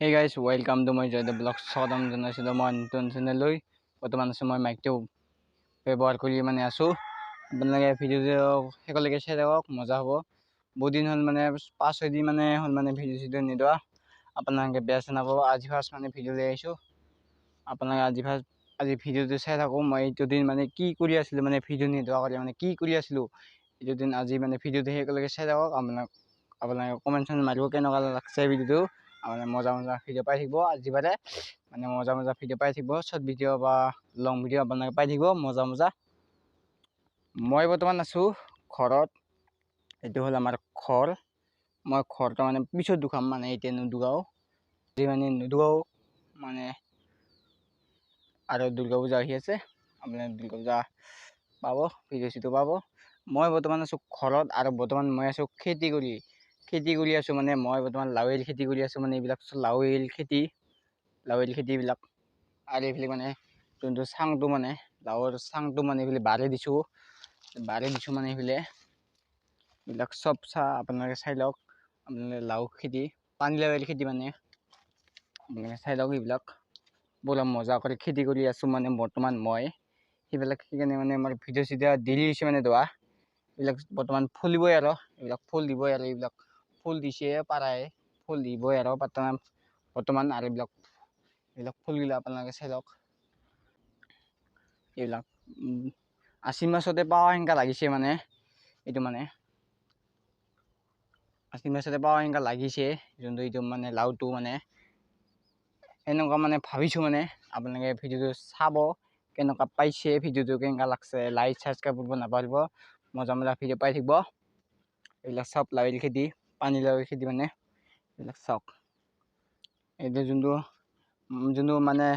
Hey guys, welcome to my Jada Vlog. স্বাগতম জনাইছিলোঁ মই নতুন চেনেললৈ বৰ্তমান আছোঁ মই মাইকটো ব্যৱহাৰ কৰি মানে আছোঁ আপোনালোকে ভিডিঅ'টো শেষলৈকে চাই থাকক মজা হ'ব বহুত দিন হ'ল মানে পাঁচ ছয়দিন মানে হ'ল মানে ভিডিঅ' চিডিঅ' নিদোৱা আপোনালোকে বেয়া চেনাব আজি ফাৰ্ষ্ট মানে ভিডিঅ' লৈ আহিছোঁ আপোনালোকে আজি ফাৰ্ষ্ট আজি ভিডিঅ'টো চাই থাকোঁ মই এইটো দিন মানে কি কৰি আছিলোঁ মানে ভিডিঅ' নিদোৱা কৰি মানে কি কৰি আছিলোঁ এইটো দিন আজি মানে ভিডিঅ'টো শেষলৈকে চাই থাকক আপোনাক আপোনালোকে কমেণ্ট চমেণ্ট মাৰিব কেনেকুৱা লাগছে ভিডিঅ'টো মানে মজা মজা ভিডিঅ' পাই থাকিব আজি বাদে মানে মজা মজা ভিডিঅ' পাই থাকিব শ্বৰ্ট ভিডিঅ' বা লং ভিডিঅ' আপোনালোকে পাই থাকিব মজা মজা। মই বৰ্তমান আছোঁ ঘৰত এইটো হ'ল আমাৰ ঘৰ। মই ঘৰটো মানে পিছত দুখাম মানে এতিয়া নুদুগাওঁ। আজি মানে নুদুগাওঁ মানে আৰু দুৰ্গা পূজা আহি আছে। আপুনি দুৰ্গা পূজা পাব ভিডিঅ' চিডিঅ' পাব। মই বৰ্তমান আছোঁ ঘৰত আৰু বৰ্তমান মই আছোঁ খেতি কৰি। খেতি কৰি আছোঁ মানে মই বৰ্তমান লাওৱেল খেতি কৰি আছোঁ মানে এইবিলাক লাওৱেল খেতি লাওৱেল খেতিবিলাক। আৰু এইফালে মানে যোনটো চাংটো মানে লাওৰ চাংটো মানে এইফালে বাৰে দিছোঁ বাৰে দিছোঁ মানে এইফালে। এইবিলাক চব চাহ আপোনালোকে চাই লওক আপোনালোকে লাও খেতি পানী লাওৱেল খেতি মানে আপোনালোকে চাই লওক এইবিলাক। বৰ মজা কৰি খেতি কৰি আছোঁ মানে বৰ্তমান মই। সেইবিলাক সেইকাৰণে মানে আমাৰ ভিডিঅ' চিডিঅ' দেৰি হৈছে মানে দোৱা। এইবিলাক বৰ্তমান ফুলিবই আৰু এইবিলাক ফুল দিবই আৰু এইবিলাক। ফুল দিছে পাৰাই ফুল দিবই আৰু বৰ্তমান বৰ্তমান আৰু এইবিলাক এইবিলাক ফুলগিলা আপোনালোকে চাই লওক। এইবিলাক আশ্বিন মাছতে পাৱা সেনেকা লাগিছে মানে এইটো মানে। আশ্বিন মাছতে পাৱা সেনেকা লাগিছে যোনটো এইটো মানে লাওটো মানে। এনেকুৱা মানে ভাবিছোঁ মানে আপোনালোকে ভিডিঅ'টো চাব কেনেকুৱা পাইছে ভিডিঅ'টো কেনেকুৱা লাগছে লাইক ছাবস্ক্ৰাইব কৰিব নাপাহৰিব মজা মজা ভিডিঅ' পাই থাকিব। এইবিলাক চব লাওৱেল খেতি পানী লাওৱেল খেতি মানে এইবিলাক চাওক। এইটো যোনটো যোনটো মানে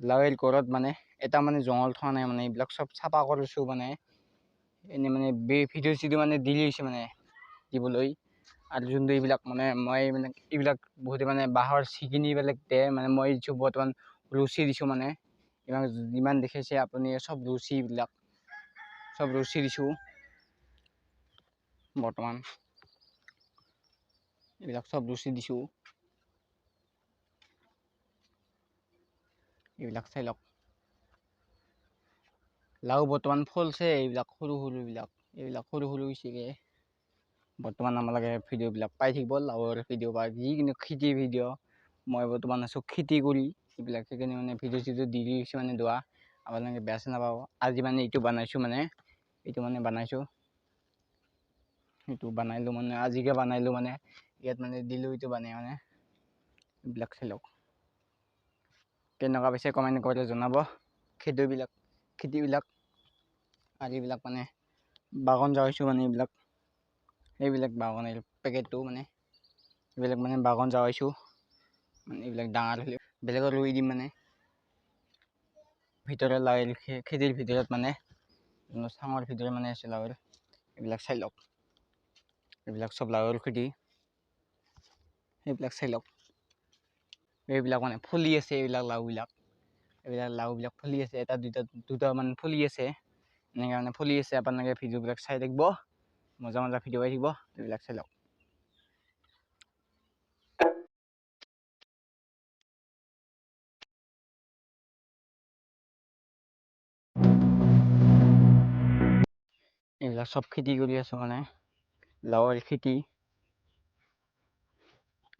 লাওৱেল ঘৰত মানে এটা মানে জংঘল থোৱা নাই মানে এইবিলাক চব চাফা কৰিছোঁ মানে। এনেই মানে ভিডিঅ' চিডিঅ' মানে দিলি হৈছে মানে দিবলৈ। আৰু যোনটো এইবিলাক মানে মই মানে এইবিলাক বহুতে মানে বাঁহৰ ছিগিনি বেলেগ দিয়ে মানে মই দিছোঁ বৰ্তমান ৰুচি দিছোঁ মানে ইমান যিমান দেখিছে আপুনি চব ৰুচি এইবিলাক চব ৰুচি দিছোঁ। বৰ্তমান। এইবিলাক চব ৰুচি দিছোঁ এইবিলাক চাই লওক লাও বৰ্তমান ফলছে এইবিলাক সৰু সৰুবিলাক এইবিলাক সৰু সৰু হৈছেগৈ বৰ্তমান আমালোকে ভিডিঅ'বিলাক পাই থাকিব লাওৰ ভিডিঅ' বা যিকোনো খেতিৰ ভিডিঅ' মই বৰ্তমান আছোঁ খেতি কৰি এইবিলাক সেইকাৰণে মানে ভিডিঅ' চিডিঅ' দি দিছোঁ মানে দোৱা আপোনালোকে বেয়া চেয়া নাপাব আজি মানে এইটো বনাইছোঁ মানে এইটো মানে বনাইছোঁ এইটো বনাইলোঁ মানে আজিকে বনাইলোঁ মানে ইয়াত মানে দিলোঁ বনাই মানে। এইবিলাক চাই লওক কেনেকুৱা পাইছে কমেণ্ট কৰি জনাব। খেতিবিলাক খেতিবিলাক আৰু এইবিলাক মানে বাগান যাইছোঁ মানে এইবিলাক। এইবিলাক বাগানৰ পেকেটটো মানে। এইবিলাক মানে বাগান যাৱাইছোঁ মানে এইবিলাক ডাঙৰ হ'লে বেলেগত ৰুই দিম মানে। ভিতৰত লাওৰ খেতিৰ ভিতৰত মানে। চাঙৰ ভিতৰত মানে আছে লাওৰ এইবিলাক চাই লওক। এইবিলাক চব লাওৰ খেতি। এইবিলাক চাই লওক। এইবিলাক মানে ফুলি আছে এইবিলাক লাওবিলাক এইবিলাক লাওবিলাক ফুলি আছে এটা দুটা দুটামান ফুলি আছে। এনেকৈ মানে ফুলি আছে আপোনালোকে ভিডিঅ'বিলাক চাই থাকিব। মজা মজা ভিডিঅ' থাকিব এইবিলাক চাই লওক। এইবিলাক চব খেতি কৰি আছোঁ মানে। লাওৰ খেতি।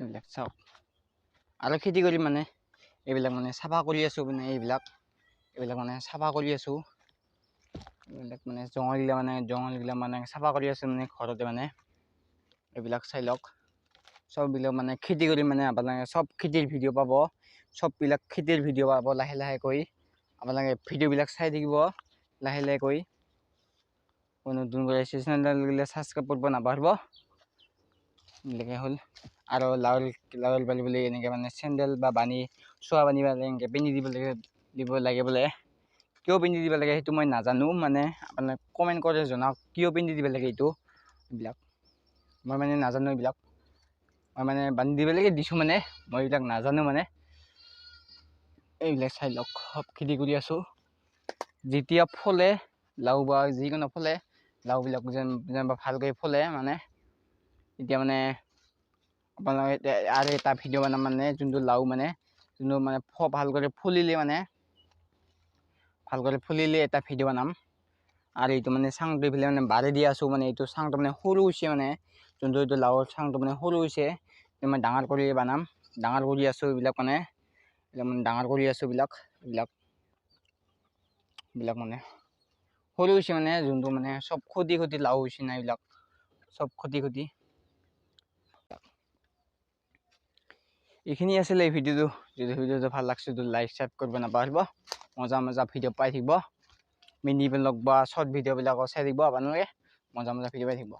এইবিলাক চাওক। আৰু খেতি কৰি মানে এইবিলাক মানে চাফা কৰি আছোঁ মানে এইবিলাক। এইবিলাক মানে চাফা কৰি আছোঁ। এইবিলাক মানে জঙলগিলা মানে জঙলগিলা মানে চাফা কৰি আছোঁ মানে ঘৰতে মানে। এইবিলাক চাই লওক। চববিলাক মানে খেতি কৰি মানে আপোনালোকে চব খেতিৰ ভিডিঅ' পাব। চববিলাক খেতিৰ ভিডিঅ' পাব লাহে লাহেকৈ আপোনালোকে ভিডিঅ'বিলাক চাই থাকিব লাহে লাহেকৈ নতুনকৈ আহিছে চেনেলবিলাক ছাবস্ক্ৰাইব কৰিব নাপাহৰিব। এনেকৈ হ'ল। আৰু লাওৰ লাওৰ বালি বুলি এনেকৈ মানে চেণ্ডেল বা বানি চোৱা বানি বা এনেকৈ পিন্ধি দিব লাগে দিব লাগে বোলে। কিয় পিন্ধি দিব লাগে সেইটো মই নাজানো মানে আপোনালোকে কমেণ্ট কৰি জনাওক কিয় পিন্ধি দিব লাগে এইটো এইবিলাক। মই মানে নাজানো এইবিলাক। মই মানে বান্ধি দিব লাগে দিছোঁ মানে মই এইবিলাক নাজানো মানে। এইবিলাক চাই লওক সব খেতি কৰি আছোঁ। যেতিয়া ফলে লাও বা যিকোনো ফলে লাওবিলাক যেন যেনিবা ভালকৈ ফলে মানে। এতিয়া মানে আপোনালোকে আৰু এটা ভিডিঅ' বনাম মানে যোনটো লাও মানে যোনটো মানে ফ ভালকৈ ফুলিলে মানে ভালকৈ ফুলিলে এটা ভিডিঅ' বনাম। আৰু এইটো মানে চাংটো এইফালে মানে বাৰে দি আছোঁ মানে এইটো চাংটো মানে সৰু হৈছে মানে যোনটো এইটো লাওৰ চাংটো মানে সৰু হৈছে মানে ডাঙৰ কৰি বনাম। ডাঙৰ কৰি আছোঁ এইবিলাক মানে এইবিলাক মানে ডাঙৰ কৰি আছোঁ এইবিলাক এইবিলাক এইবিলাক মানে। সৰু হৈছে মানে যোনটো মানে চব খুটি খুটি লাও হৈছে না এইবিলাক চব খুটি খুটি। এইখিনি আছিলে এই ভিডিঅ'টো। যদি ভিডিঅ'টো ভাল লাগছে তো লাইক ছাবস্ক্ৰাইব কৰিব নাপাহৰিব মজা মজা ভিডিঅ' পাই থাকিব। মিনি ব্লগ বা শ্বৰ্ট ভিডিঅ'বিলাকো চাই থাকিব আপোনালোকে। মজা মজা ভিডিঅ' পাই থাকিব।